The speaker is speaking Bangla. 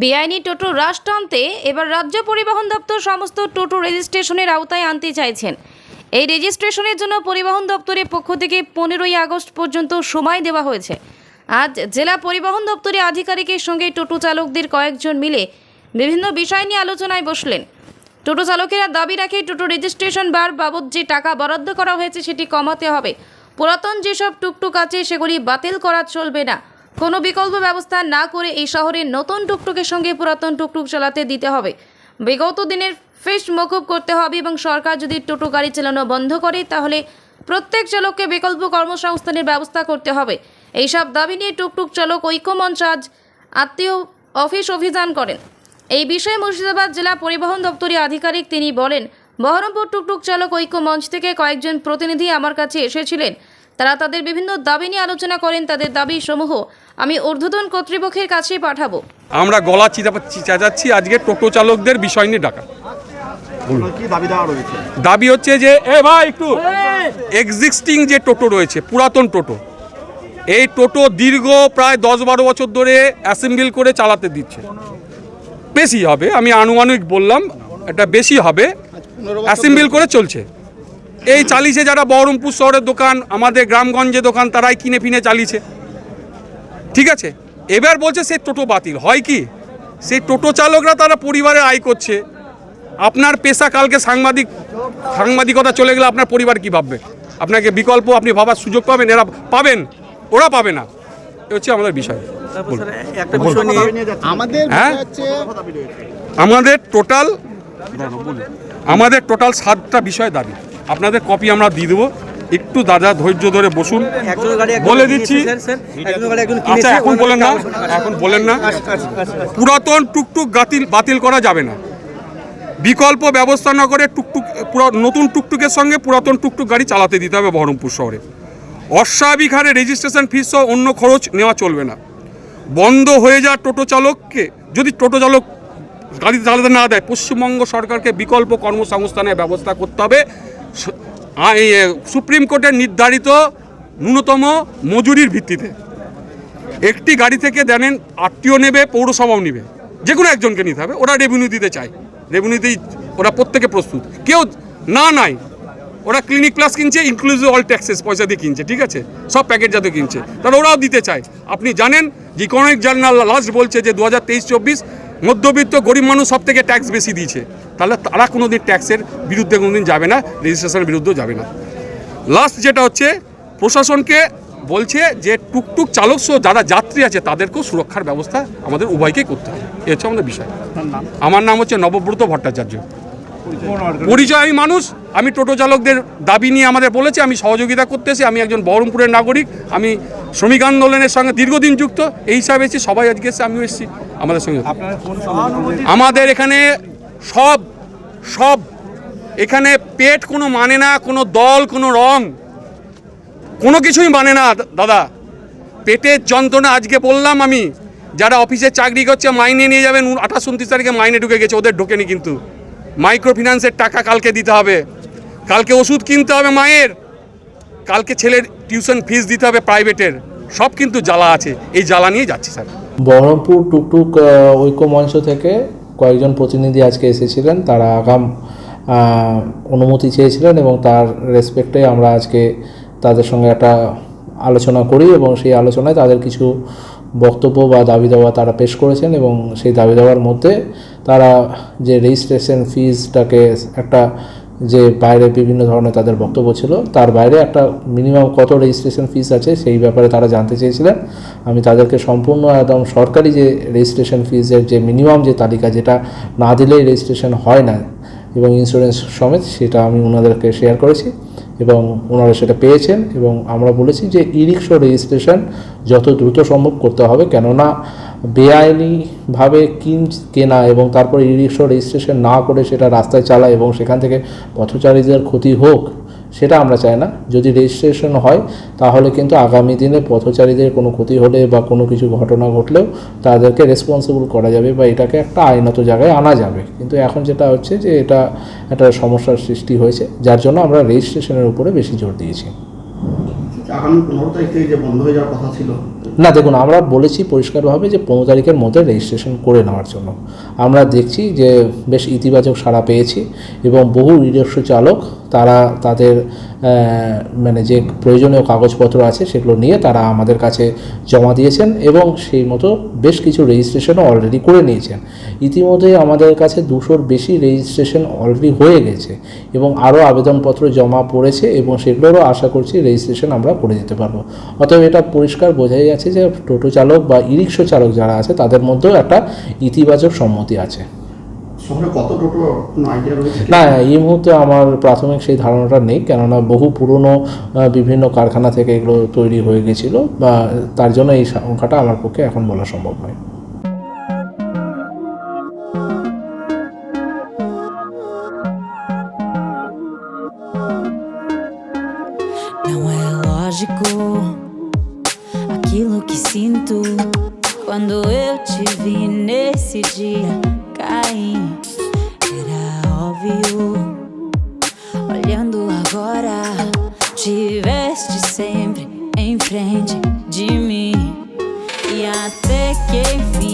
বেআইনি টোটো রাশ টানতে এবার রাজ্য পরিবহন দপ্তর সমস্ত টোটো রেজিস্ট্রেশনের আওতায় আনতে চাইছেন। এই রেজিস্ট্রেশনের জন্য পরিবহন দপ্তরের পক্ষ থেকে পনেরোই আগস্ট পর্যন্ত সময় দেওয়া হয়েছে। আজ জেলা পরিবহন দপ্তরের আধিকারিকের সঙ্গে টোটো চালকদের কয়েকজন মিলে বিভিন্ন বিষয় নিয়ে আলোচনায় বসলেন। টোটো চালকেরা দাবি রাখে, টোটো রেজিস্ট্রেশন বার বাবদ যে টাকা বরাদ্দ করা হয়েছে সেটি কমাতে হবে। পুরাতন যেসব টুকটুক আছে সেগুলি বাতিল করা চলবে না। কোনো বিকল্প ব্যবস্থা না করে এই শহরে নতুন টুকটুকের সঙ্গে পুরাতন টুকটুক চালাতে দিতে হবে। বিগত দিনের ফিস মকুব করতে হবে এবং সরকার যদি টোটো গাড়ি চালানো বন্ধ করে, তাহলে প্রত্যেক চালককে বিকল্প কর্মসংস্থানের ব্যবস্থা করতে হবে। এইসব দাবি নিয়ে টুকটুক চালক ঐক্যমঞ্চ আজ আত্মীয় অফিস অভিযান করেন। এই বিষয়ে মুর্শিদাবাদ জেলা পরিবহন দপ্তরের আধিকারিক তিনি বলেন, বহরমপুর টুকটুক চালক ঐক্য মঞ্চ থেকে কয়েকজন প্রতিনিধি আমার কাছে এসেছিলেন। তারা তাদের বিভিন্ন দাবি নিয়ে আলোচনা করেন তাদের দাবি সমূহ আমি ঊর্ধ্বতন কর্তৃপক্ষের কাছে পাঠাবো। আমরা গলা চেঁচাচ্ছি আজকে টোটো চালকদের বিষয় নিয়ে ডাকা। দাবি দাবি হচ্ছে যে এ ভাই একটু এক্সিস্টিং যে টোটো রয়েছে পুরাতন টোটো এই টোটো দীর্ঘ প্রায় দশ বারো বছর ধরে অ্যাসেম্বল করে চালাতে দিচ্ছে। বেশি হবে আমি আনুমানিক বললাম এটা বেশি হবে অ্যাসেম্বল করে চলছে। এই চালিয়েছে যারা বহরমপুর শহরের দোকান আমাদের গ্রামগঞ্জে দোকান তারাই কিনে ফিনে চালিয়েছে ঠিক আছে? এবার বলছে সেই টোটো বাতিল। হয় কি? সেই টোটো চালকরা তারা পরিবারে আয় করছে। আপনার পেশা কালকে সাংবাদিক সাংবাদিকতা চলে গেলে আপনার পরিবার কি ভাববে? আপনাকে বিকল্প আপনি ভাবার সুযোগ পাবেন? এরা পাবেন? ওরা পাবে না। এ হচ্ছে আমাদের বিষয়। হ্যাঁ? আমাদের টোটাল আমাদের টোটাল সাতটা বিষয় দাবি। আপনাদের কপি আমরা দিয়ে দেবো। একটু দাদা ধৈর্য ধরে বসুন। বলে দিচ্ছি। আচ্ছা এখন বলেন না এখন বলেন না। পুরাতন টুকটুক বাতিল বাতিল করা যাবে না। বিকল্প ব্যবস্থা না করে টুকটুক পুরা নতুন টুকটুকের সঙ্গে পুরাতন টুকটুক গাড়ি চালাতে দিতে হবে বহরমপুর শহরে। অস্বাভাবিক হারে রেজিস্ট্রেশন ফিস সহ অন্য খরচ নেওয়া চলবে না। বন্ধ হয়ে যাওয়া টোটো চালককে যদি টোটো চালক গাড়ি চালাতে না দেয় পশ্চিমবঙ্গ সরকারকে বিকল্প কর্মসংস্থানের ব্যবস্থা করতে হবে। সুপ্রিম কোর্টের নির্ধারিত ন্যূনতম মজুরির ভিত্তিতে একটি গাড়ি থেকে জানেন আটটিও নেবে, পৌরসভাও নেবে। যে কোনো একজনকে নিতে হবে, ওরা রেভিনিউ দিতে চায়। রেভিনিউতেই ওরা প্রত্যেকে প্রস্তুত। কেউ না নাই, ওরা ক্লিনিক প্লাস কিনছে ইনক্লুসিভ অল ট্যাক্সেস পয়সা দিয়ে কিনছে, ঠিক আছে? সব প্যাকেট জাতীয় কিনছে। তাহলে ওরাও দিতে চায়। আপনি জানেন যে ইকোনমিক জার্নাল লাস্ট বলছে যে দু হাজার তেইশ চব্বিশ মধ্যবিত্ত গরিব মানুষ সব থেকে ট্যাক্স বেশি দিয়েছে। তাহলে তারা কোনো দিন ট্যাক্সের বিরুদ্ধে কোনো দিন যাবে না রেজিস্ট্রেশনের বিরুদ্ধেও যাবে না। লাস্ট যেটা হচ্ছে প্রশাসনকে বলছে যে টুকটুক চালক সহ যারা যাত্রী আছে তাদেরকেও সুরক্ষার ব্যবস্থা আমাদের উভয়কেই করতে হবে। এ হচ্ছে আমাদের বিষয়। আমার নাম হচ্ছে নবব্রত ভট্টাচার্য। পরিচয়। আমি মানুষ আমি টোটো চালকদের দাবি নিয়ে আমাদের বলেছি আমি সহযোগিতা করতে এসে আমি একজন বহরমপুরের নাগরিক আমি শ্রমিক আন্দোলনের সঙ্গে দীর্ঘদিন যুক্ত এই হিসাবে এসেছি সবাই আজকে এসে আমিও এসেছি আমাদের সঙ্গে। আমাদের এখানে সব সব এখানে পেট কোনো মানে না কোনো দল কোনো রং কোনো কিছুই মানে না দাদা। পেটের যন্ত্রণা আজকে বললাম আমি যারা অফিসে চাকরি করছে মাইনে নিয়ে যাবেন আঠাশ উনত্রিশ তারিখে মাইনে ঢুকে গেছে ওদের ঢোকেনি কিন্তু। মাইক্রো ফিন্যান্সের টাকা কালকে দিতে হবে। কালকে ওষুধ কিনতে হবে মায়ের। কালকে ছেলের টিউশন ফিস দিতে হবে প্রাইভেটের। সব কিন্তু জ্বালা আছে। এই জ্বালা নিয়ে যাচ্ছি স্যার। বহরমপুর টুকটুক ঐক্য মঞ্চ থেকে কয়েকজন প্রতিনিধি আজকে এসেছিলেন। তারা আগাম অনুমতি চেয়েছিলেন এবং তার রেসপেক্টে আমরা আজকে তাদের সঙ্গে একটা আলোচনা করি এবং সেই আলোচনায় তাদের কিছু বক্তব্য বা দাবি দেওয়া তারা পেশ করেছেন এবং সেই দাবি দেওয়ার মধ্যে তারা যে রেজিস্ট্রেশন ফিজটাকে একটা যে বাইরে বিভিন্ন ধরনের তাদের বক্তব্য ছিল, তার বাইরে একটা মিনিমাম কত রেজিস্ট্রেশন ফিস আছে সেই ব্যাপারে তারা জানতে চেয়েছিলেন। আমি তাদেরকে সম্পূর্ণ একদম সরকারি যে রেজিস্ট্রেশন ফিজের যে মিনিমাম যে তালিকা যেটা না দিলেই রেজিস্ট্রেশন হয় না এবং ইন্স্যুরেন্স সমেত সেটা আমি ওনাদেরকে শেয়ার করেছি। এবং ওনারা সেটা পেয়েছেন এবং আমরা বলেছি যে ই রিক্সা রেজিস্ট্রেশন যত দ্রুত সম্ভব করতে হবে। কেননা বেআইনিভাবে কিন, কেনা এবং তারপর ই রিক্সা রেজিস্ট্রেশন না করে সেটা রাস্তায় চালায় এবং সেখান থেকে পথচারীদের ক্ষতি হোক সেটা আমরা চাই না। যদি রেজিস্ট্রেশন হয় তাহলে কিন্তু আগামী দিনে পথচারীদের কোনো ক্ষতি হলে বা কোনো কিছু ঘটনা ঘটলেও তাদেরকে রেসপন্সিবল করা যাবে বা এটাকে একটা আইনত জায়গায় আনা যাবে। কিন্তু এখন যেটা হচ্ছে যে এটা একটা সমস্যার সৃষ্টি হয়েছে যার জন্য আমরা রেজিস্ট্রেশনের উপরে বেশি জোর দিয়েছি। আগামী পনেরো তারিখ থেকে যে বন্ধ হয়ে যাওয়ার কথা ছিল। না দেখুন আমরা বলেছি পরিষ্কারভাবে যে পনেরো তারিখের মধ্যে রেজিস্ট্রেশন করে নেওয়ার জন্য। আমরা দেখছি যে বেশ ইতিবাচক সাড়া পেয়েছি এবং বহু নিজস্ব চালক তারা তাদের মানে যে প্রয়োজনীয় কাগজপত্র আছে সেগুলো নিয়ে তারা আমাদের কাছে জমা দিয়েছেন এবং সেই মতো বেশ কিছু রেজিস্ট্রেশনও অলরেডি করে নিয়েছেন। ইতিমধ্যে আমাদের কাছে দুশোর বেশি রেজিস্ট্রেশন অলরেডি হয়ে গেছে এবং আরও আবেদনপত্র জমা পড়েছে এবং সেগুলোরও আশা করছি রেজিস্ট্রেশন আমরা করে দিতে পারব। অতএব এটা পরিষ্কার বোঝাই যাচ্ছে যে টোটো চালক বা ইরিক্সো চালক যারা আছে তাদের মধ্যেও একটা ইতিবাচক সম্মতি আছে। শহরে কত টোটো কোনো আইডিয়া রয়েছে না এই মুহূর্তে আমার প্রাথমিক সেই ধারণাটা নেই কেননা বহু পুরনো বিভিন্ন কারখানা থেকে এগুলো তৈরি হয়ে গেছিল বা তার জন্য এই সংখ্যাটা আমার পক্ষে এখন বলা সম্ভব নয়। Não é lógico aquilo que sinto quando eu te vi nesse dia. Era óbvio. Olhando agora, tiveste sempre em frente de mim. E até que enfim,